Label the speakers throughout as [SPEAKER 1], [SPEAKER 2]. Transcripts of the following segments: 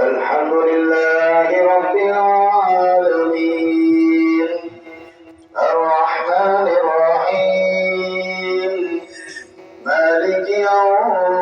[SPEAKER 1] الحمد لله رب العالمين الرحمن الرحيم. مالك يوم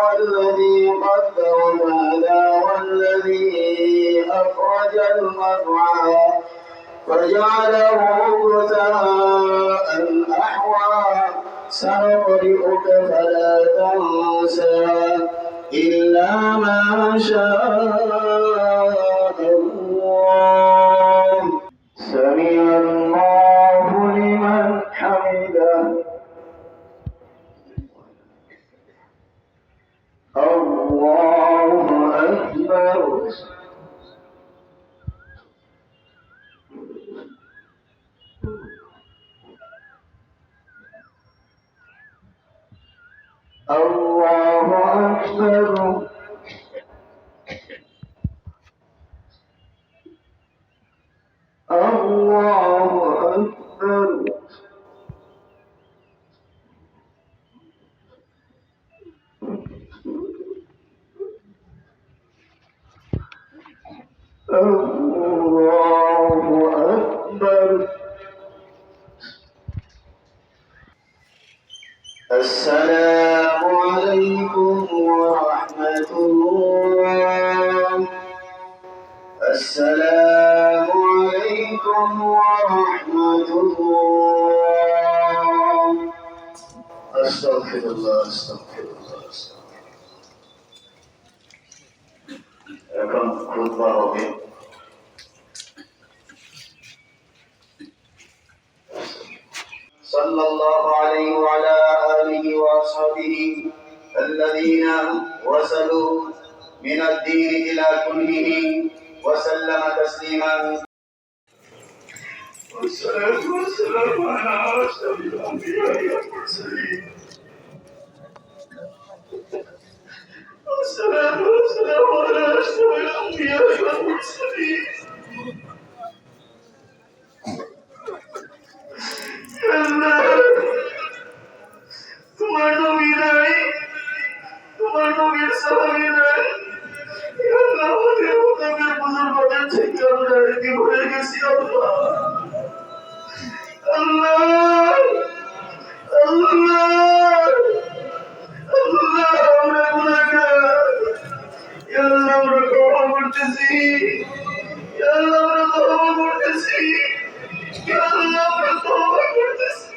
[SPEAKER 1] والذي قدر فهدى والذي أخرج المرعى فجعله غثاء أحوى. سنقرئك فلا تنسى إلا ما شاء. الله أكبر. الله أكبر. الله أكبر. السلام ورحمة الله أستغفر الله أستغفر الله أستغفر الله এখন খুতবা হবে صلى الله عليه وعلى آله وأصحابه الذين وصلوا من الدين إلى كله وسلم تسليما والصلاة والسلام على أشرف الأنبياء والمرسلين والصلاة والسلام على أشرف الأنبياء والمرسلين আল্লাহ, তোমার নবী নাই তোমার নবীর সাহাবী নাই আল্লাহ আমাদের মোতাবেক বুজুর্গদের থেকে আমরা রেডি হয়ে গেছি আল্লাহ আল্লাহ করতেছি আল্লাহ আমরা তওবা করতেছি আল্লাহ আমরা তওবা করতেছি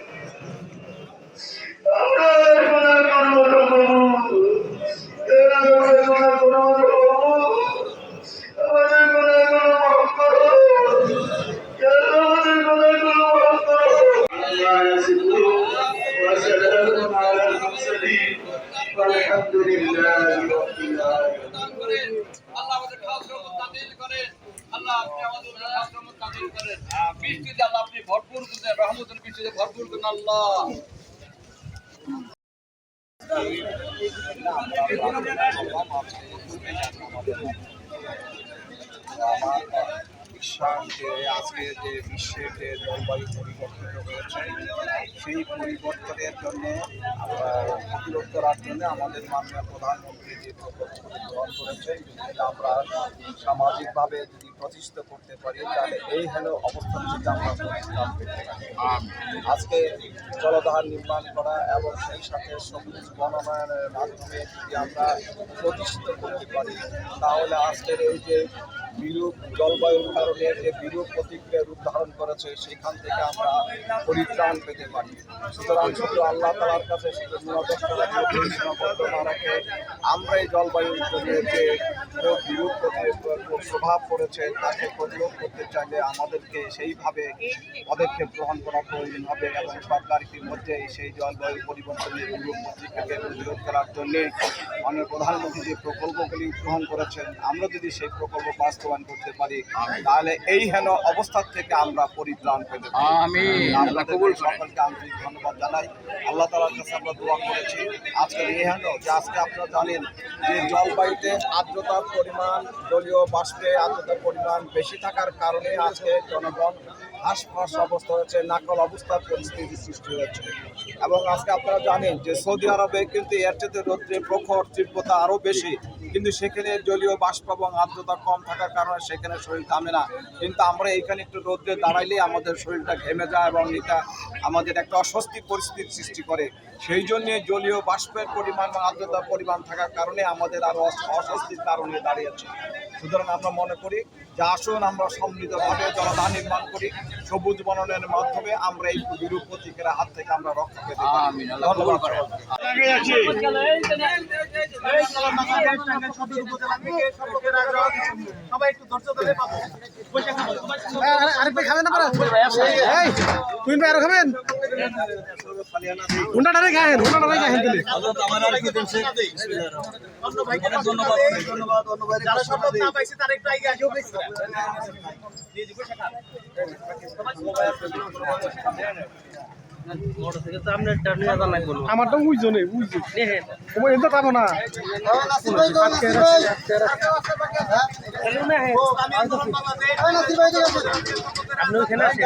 [SPEAKER 1] আমরা আর গুনাহ করবো না প্রভু আমরা গুনাহ করবো না প্রভু আমাদের গুনাহগুলো মাফ করো আল্লাহ আমাদের গুনাহগুলো মাফ করো আল্লাহ ইয়াসিকুন ওয়া সালামুন আলাল মুরসালিন والحمد لله رب العالمين
[SPEAKER 2] আল্লাহ আপনি ভরপুর ভরপুর আল্লাহ।
[SPEAKER 3] আজকে যে বিশ্বের যে জলবায়ু পরিবর্তন হয়েছে সেই পরিবর্তনের জন্য প্রতিরোধ করার জন্য আমাদের মাননীয় প্রধানমন্ত্রী যে প্রকল্পগুলি গ্রহণ করেছেন যদি আমরা সামাজিকভাবে যদি প্রতিষ্ঠিত করতে পারি, তাহলে এই হলো অবস্থান থেকে আমরা পেতে পারি। আজকে জলধার নির্মাণ করা এবং সেই সাথে সবুজ বনায়নের মাধ্যমে যদি আমরা প্রতিষ্ঠিত করতে পারি, তাহলে আজকের এই যে বিরূপ জলবায়ুর কারণে যে বিরূপ প্রতিক্রিয়া রূপ করেছে সেখান থেকে আমরা পরিত্রাণ পেতে পারি। সুতরাং শুধু আল্লাহ তালার কাছে রাখে আমরা এই জলবায়ুর জন্য যে প্রভাব পড়েছে, তাকে প্রতিরোধ করতে চাইলে আমাদেরকে সেইভাবে পদক্ষেপ গ্রহণ করা প্রয়োজন হবে এবং সরকার ইতিমধ্যে সেই জলবায়ু পরিবর্তনের বিরূপ প্রতিরোধ করার জন্য মাননীয় প্রধানমন্ত্রী যে প্রকল্পগুলি গ্রহণ করেছেন, আমরা যদি সেই প্রকল্প বাস্তবায়ন করতে পারি, তাহলে এই হেন অবস্থা থেকে আমরা পরিত্রাণ পেতে
[SPEAKER 2] আমি আল্লাহ কবুল
[SPEAKER 3] সকলকে আন্তরিক ধন্যবাদ জানাই। আল্লাহ তালার কাছে আমরা দোয়া করেছি। আজকে এই হেন যে আজকে আপনারা জানেন যে জলবায়ুতে আর্দ্রতার পরিমাণ জলীয় বাষ্পে আর্দ্রতার পরিমাণ বেশি থাকার কারণে আজকে জনগণ হাসফাস অবস্থা হয়েছে, নাকল অবস্থার পরিস্থিতি সৃষ্টি হয়েছে। এবং আজকে আপনারা জানেন যে সৌদি আরবে কিন্তু এর চেয়ে রৌদ্রের প্রখর তীব্রতা আরও বেশি। কিন্তু সেখানে জলীয় বাষ্প এবং আর্দ্রতা কম থাকার কারণে সেখানে শরীর ঘামে না। কিন্তু আমরা এখানে একটু রৌদ্রে দাঁড়াইলেই আমাদের শরীরটা ঘেমে যায় এবং এটা আমাদের একটা অস্বস্তি পরিস্থিতির সৃষ্টি করে। সেই জন্যে জলীয় বাষ্পের পরিমাণ এবং আর্দ্রতার পরিমাণ থাকার কারণে আমাদের আরও অস্বস্তির কারণে দাঁড়িয়েছে সুতরাং আমরা মনে করি যে আসুন আমরা সম্মিলিতভাবে জলধান নির্মাণ করি। সবুজ বননের মাধ্যমে আমরা এই বিরূপ প্রতীকের হাত থেকে আমরা রক্ষা পেতে পারি।
[SPEAKER 2] আমিন আল্লাহ কবুল করেন
[SPEAKER 4] আরেক ভাই খাবেন এই তুই ভাই আরও খাবেন? হুন্ডাটারে খায়েন হুন্ডাটারে খায়েন তুমি আমার তো বুঝছ নেই বুঝছ তোমার এটা পাবো না। আপনি ওখানে আছেন